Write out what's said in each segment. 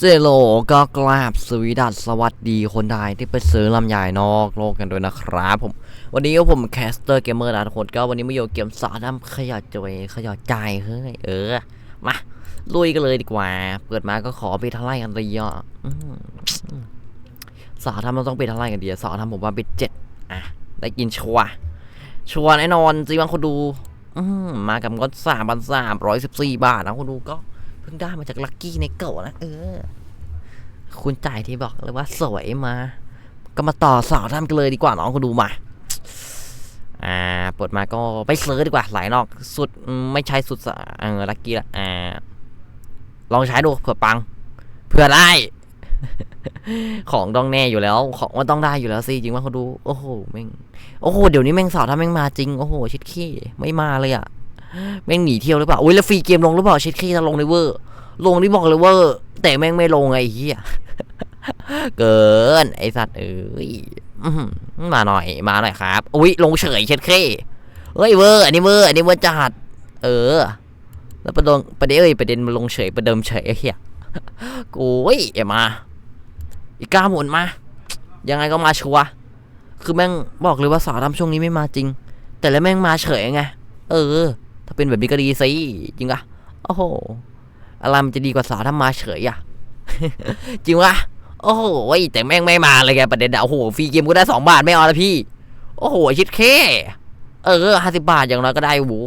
เจโลก็กราบสวีดัสสวัสดีคนไทยที่ไปซื้อลำใหญ่นอกโลกกันด้วยนะครับผม วันนี้ผมแคสเตอร์เกมเมอร์นะทุกคนก็วันนี้มาอยู่เกมสาดำขยะจอยขยะใจเฮ้ยเออ มา ลุยกันเลยดีกว่า เปิดมาก็ขอไปทลายกันเลยอะอืมสาทำเราต้องไปทลายกันดีอะสาทำผมว่าไปเจ็ดอะ ได้กินชัวชัวแน่นอนจริงบางคนดู อืมมากับก็สามพันสามร้อยสิบสี่บาทนะคนดูก็ พิ่งได้มาจากลัคกี้ในเก่านะเออ คุณจ่ายที่บอกเลยว่าสวยมา ก็มาต่อสาวทำกันเลยดีกว่าน้องคุณดูมา อ่าเปิดมาก็ไปซื้อดีกว่า หลายนอก สุดอืมไม่ใช่สุดสะเออลัคกี้ละอ่า ลองใช้ดูเผื่อปัง เผื่อได้ ของต้องแน่อยู่แล้ว ของมันต้องได้อยู่แล้วสิจริงว่าเขาดู โอ้โหแม่งโอ้โหเดี๋ยวนี้แม่งสาวถ้าแม่งมาจริงโอ้โหชิดขี้ไม่มาเลยอะ แม่งหนีเที่ยวหรือเปล่าอุ้ยแล้วฟรีเกมลงหรือเปล่าเชิดขี้ถ้าลงในเวอร์ลงนี่บอกเลยเวอร์แต่แม่งไม่ลงไอ้เหี้ยเกิน ไอสัตว์เอ้ยอื้อหือมาหน่อยมาหน่อยครับอุ้ยลงเฉยเช็ดเข้เฮ้ยเวอร์อันนี้เวอร์อันนี้เวอร์จัดเออ แล้วประเด็นประเด็นเอ้ยประเด็นมันลงเฉยประเดิมเฉยไอ้เหี้ยกูเว้ยเอ็มา อีกก้าหมุนมา ยังไงก็มาชัวร์คือแม่งบอกเลยว่าสาวทำช่วงนี้ไม่มาจริง แต่แล้วแม่งมาเฉยไงเออ ถ้าเป็นแบบนี้ก็ดีสิจริงปะโอ้โหอะไรมันจะดีกว่าสาวทำมาเฉยอะจริงปะโอ้โหแต่แม่งไม่มาเลยไงประเด็นอะโอ้โหฟรีเกมก็ได้สองบาทไม่เอาละพี่ โอ้โหชิดแค่เออห้าสิบาทอย่างน้อยก็ได้หู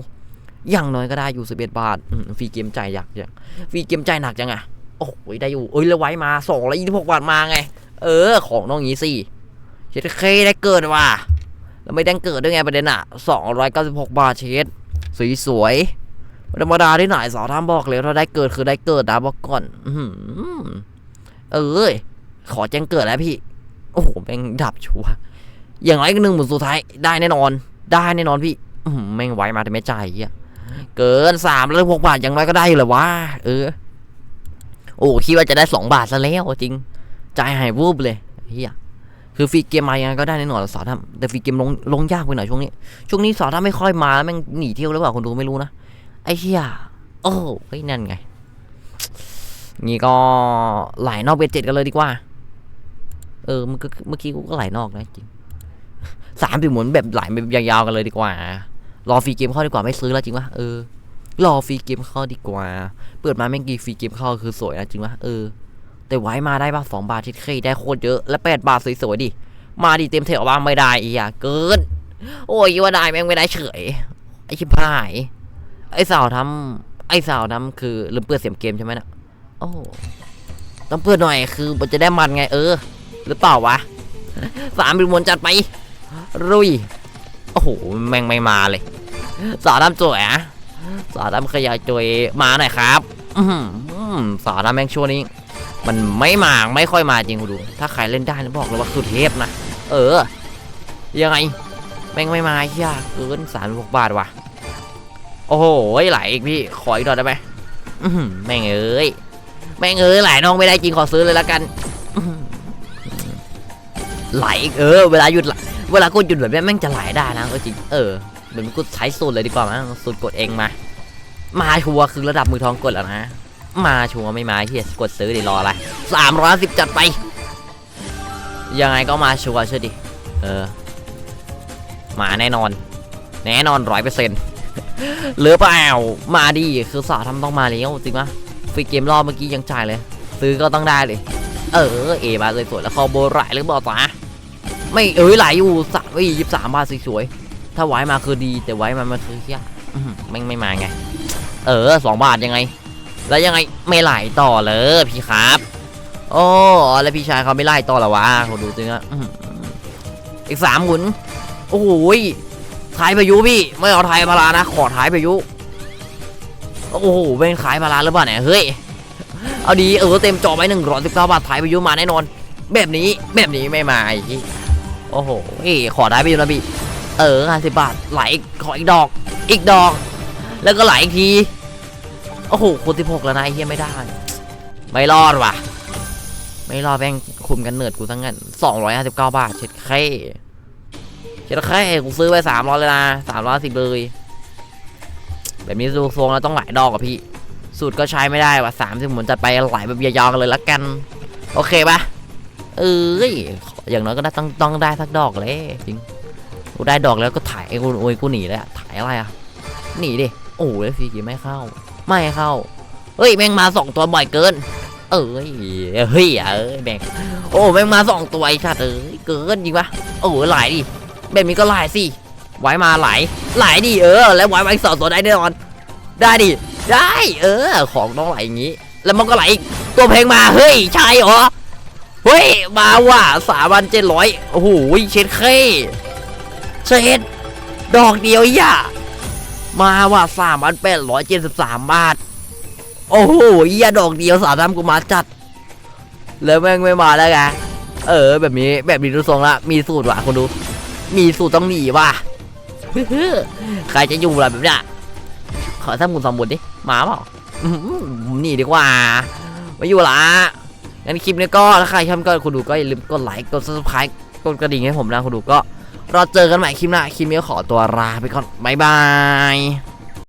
อย่างน้อยก็ได้อยู่สิบเอ็ดบาทฟรีเกมใจายอยากจังฟรีเกมใจหนักจังอะโอ้โหได้อยู่เอ้ยแล้วไว้มาสองร้อยยี่สิบหกบาทมาไง เออ ของต้องงี้สิชิดเคได้เกิดว่ะแล้วไม่ได้เกิดด้วยไงประเด็นอะสองร้อยเก้าสิบหกบาทเชด สวยสวยๆธรรมดาที่ไหนสาวทำบอกเลยถ้าได้เกิดคือได้เกิดนะบอกก่อน อืเออขอแจ้งเกิดแล้วพี่ โอ้โหแม่งดับชัวอย่างไรก็หนึ่งหมื่นสุดท้ายได้แน่นอน ได้แน่นอนพี่แม่งไว้มาแต่ไม่ใจ่ายเกินสามแล้วหกบาทอย่างไรก็ได้เลยวะเออ โอ้คิดว่าจะได้สองบาทซะแล้วจริง ใจหายวูบเลยเฮีย คือฟรีเกมมายังไงก็ได้แน่นอนสาวทำแต่ฟรีเกมลงลงยากไปหน่อยช่วงนี้ ช่วงนี้สาวทำไม่ค่อยมาแล้วแม่งหนีเที่ยวหรือเปล่าคนดูไม่รู้นะ ไอ้เฮียโอ้เฮ้ยนั่นไง นี่ก็ไหลนอกเบเจ็ดกันเลยดีกว่า เออมันก็เมื่อกี้กูก็ไหลนอกนะจริงสามปีหมุนแบบไหลแบบยาวๆกันเลยดีกว่า รอฟรีเกมเข้าดีกว่าไม่ซื้อแล้วจริงปะเออรอฟรีเกมเข้าดีกว่า เปิดมาแม่งกีฟรีเกมเข้าคือสวยนะจริงปะเออ แต่ไว้มาได้ป่ะสองบาทที่เคยได้โคตรเยอะ และแปดบาทสวยๆดิ มาดิเต็มแถวบ้างไม่ได้อีกอะเกิน โอ้ยว่าได้แม่งไม่ได้เฉย ไอชิบหาย ไอสาวทำไอสาวทำคือลืมเปิดเสียงเกมใช่ไหมน่ะโอ้ต้องเปิดหน่อยคือมันจะได้มันไงเออ หรือเปล่าวะสามบินมวนจัดไป รุย โอ้โห แม่งไม่มาเลย สาวทำสวยอะสาวทำขยายจวยมาหน่อยครับ อือหือสาวทำแม่งช่วงนี้ มันไม่มาไม่ค่อยมาจริงคุณดู ถ้าใครเล่นได้นะบอกเลยว่าคือเทพนะ เออ ยังไง แม่งไม่มาเฮียเกินสามหกบาทว่ะ โอ้โหไหลอีกพี่ ขออีกหน่อยได้ไหมแม่งเอ้ย แม่งเอ้ยไหลน้องไม่ได้จริงขอซื้อเลยละกัน ไหลเออ เวลาหยุดเวลากูหยุดแบบนี้แม่งจะไหลได้นะเออจริง เออเดี๋ยวกูใช้สูตรเลยดีกว่ามั้งสูตรกดเองมา มาชัวร์คือระดับมือทองกดแล้วนะ มาชัวร์ไม่มาเฮียกดซื้อดิรออะไรสามร้อยสิบจัดไป ยังไงก็มาชัวร์เชื่อดิ เออ มาแน่นอน แน่นอนร้อยเปอร์เซ็นต์หรือเปล่า มาดิคือสาทำต้องมาแล้วจริงปะฟรีเกมรอบเมื่อกี้ยังจ่ายเลย ซื้อก็ต้องได้เลย เออ เอมาเลยสวยแล้วคอโบไหลหรือเปล่าจ๊ะไม่เอ้ยไหลอยู่สามยี่สิบสามบาทสวยๆถ้าไว้มาคือดีแต่ไว้มามันคือเฮียไม่งไม่มาไง เออสองบาทยังไง แล้วยังไงไม่ไหลต่อเลยพี่ครับ โอ้แล้วพี่ชายเขาไม่ไล่ต่อหรอวะเขาดูจริงอะอื้อหืออีกสามหมุนโอ้โหท้ายพายุพี่ ไม่เอาท้ายพารานะ ขอท้ายพายุโอ้โหเป็นขายพาราหรือเปล่าเนี่ยเฮ้ยเอาดีเออเต็มจอไปหนึ่งร้อยสิบเก้าบาทท้ายพายุมาแน่นอน แบบนี้แบบนี้ไม่มาอีโอ้โหขอท้ายพายุนะพี่เออห้าสิบบาทไหลขออีกดอก อีกดอก แล้วก็ไหลอีกที โอ้โหคูณสิบหกแล้วนะไอ้เฮียไม่ได้ ไม่รอดว่ะ ไม่รอดแม่งคุมกันเนิร์ดกูทั้งนั้นสองร้อยห้าสิบเก้าบาทเช็ดแค่เช็ดแค่กูซื้อไปสามร้อยเลยนะสามร้อยสิบเลย แบบนี้ดูทรงแล้วต้องหลายดอกอะพี่ สูตรก็ใช้ไม่ได้ว่ะสามสิบหมุนจัดไปหลายแบบยาวๆกันเลยละกัน โอเคปะเอ้ยอย่างน้อยก็ได้ต้องต้องได้สักดอกเลยจริงกูได้ดอกแล้วก็ถ่ายไอ้กูโอ้ยกูหนีเลยอะถ่ายอะไรอะหนีดิโอ้ยฟีกี่ไม่เข้า ไม่เข้า เฮ้ยแม่งมาสองตัวบ่อยเกิน เอ้ยเฮ้ยเอ้ยแม่งโอ้แม่งมาสองตัวไอ้ชาติเอ้ยเกินจริงปะโอ้ยไหลดิแบบนี้ก็ไหลสิไว้มาไหลไหลดิเออ แล้วไว้ไว้สองตัวได้แน่นอน ได้ดิได้ เออ ของต้องไหลอย่างนี้ แล้วมันก็ไหลตัวเพลงมาเฮ้ยใช่เหรอเฮ้ยมาว่ะสามพันเจ็ดร้อยโอ้โหเช็ดเคเช็ดดอกเดียวอย่า มาว่ะสามพันแปดร้อยเจ็ดสิบสามบาท โอ้โหอย่าดอกเดียวสามทำกูมาจัด แล้วแม่งไม่มาแล้วไง เออ แบบนี้แบบนี้ดูทรงละ มีสูตรว่ะคนดู มีสูตรต้องหนีว่ะใครจะอยู่ล่ะแบบเนี้ยขอทำคุณสมบุญดิหมาเปล่าอื้อหือผมหนีดีกว่า ไม่อยู่ละงั้นคลิปนี้ก็ถ้าใครชอบก็คุณดูก็อย่าลืมกดไลค์ กด subscribe กดกระดิ่งให้ผมนะคุณดูก็ เราเจอกันใหม่คลิปหน้าคลิปนี้ขอตัวลาไปก่อนบ๊ายบาย